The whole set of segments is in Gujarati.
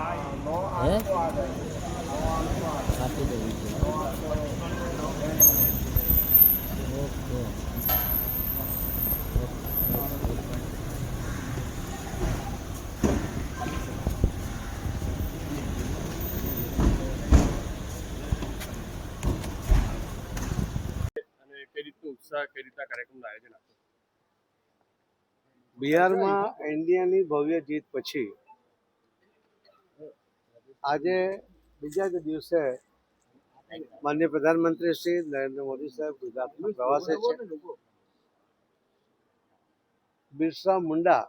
હે આપી દેવી ઉત્સાહ કઈ રીતના કાર્યક્રમનું આયોજન બિહારમાં ઇન્ડિયાની ભવ્ય જીત પછી આજે બીજા જ દિવસે માન્ય પ્રધાનમંત્રી શ્રી નરેન્દ્ર મોદી સાહેબ ગુજરાતમાં પ્રવાસે છે. બિરસા મુંડા,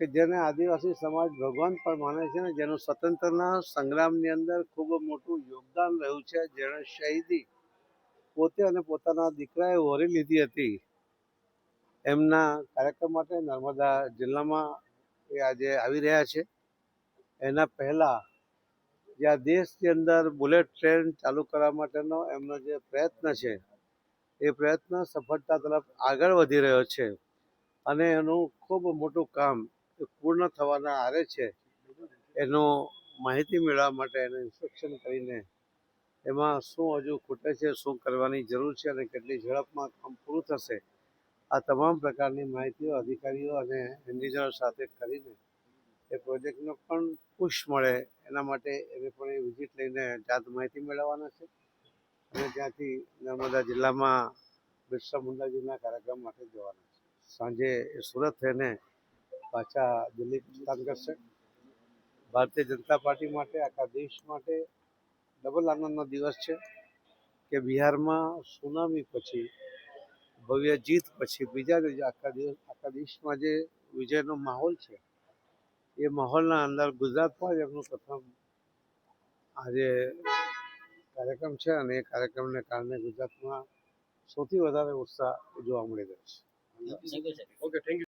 કે જેને આદિવાસી સમાજ ભગવાન પણ માને છે ને, જેનું સ્વતંત્રના સંગ્રામની અંદર ખૂબ મોટું યોગદાન રહ્યું છે, જેણે શહીદી પોતે અને પોતાના દીકરાએ વહોરી લીધી હતી. એમના કાર્યક્રમ માટે નર્મદા જિલ્લામાં એ આજે આવી રહ્યા છે. એના પહેલાં જે આ દેશની અંદર બુલેટ ટ્રેન ચાલુ કરવા માટેનો એમનો જે પ્રયત્ન છે, એ પ્રયત્ન સફળતા તરફ આગળ વધી રહ્યો છે અને એનું ખૂબ મોટું કામ પૂર્ણ થવાના આરે છે, એનો માહિતી મેળવવા માટે એને ઇન્સ્પેક્શન કરીને એમાં શું હજુ ખૂટે છે, શું કરવાની જરૂર છે અને કેટલી ઝડપમાં કામ પૂરું થશે, આ તમામ પ્રકારની માહિતીઓ અધિકારીઓ અને એન્જિનિયરો સાથે કરીને એ પ્રોજેક્ટનો પણ પુશ મળે. એના માટે એને પણ એ વિઝિટ લઈને જાત માહિતી મેળવવાના છે. અને ત્યાંથી નર્મદા જિલ્લામાં બિરસા મુંડાજીના કાર્યક્રમ માટે જવાના છે. સાંજે એ સુરત થઈને પાછા દિલ્હી પ્રસ્થાન કરશે. ભારતીય જનતા પાર્ટી માટે, આખા દેશ માટે ડબલ આનંદનો દિવસ છે કે બિહારમાં સુનામી પછી, ભવ્ય જીત પછી બીજા આખા દિવસ, આખા દેશમાં જે વિજયનો માહોલ છે એ માહોલના અંદર ગુજરાતમાં જ એમનું પ્રથમ આજે કાર્યક્રમ છે અને એ કાર્યક્રમને કારણે ગુજરાતમાં સૌથી વધારે ઉત્સાહ જોવા મળી રહ્યો છે. You okay thank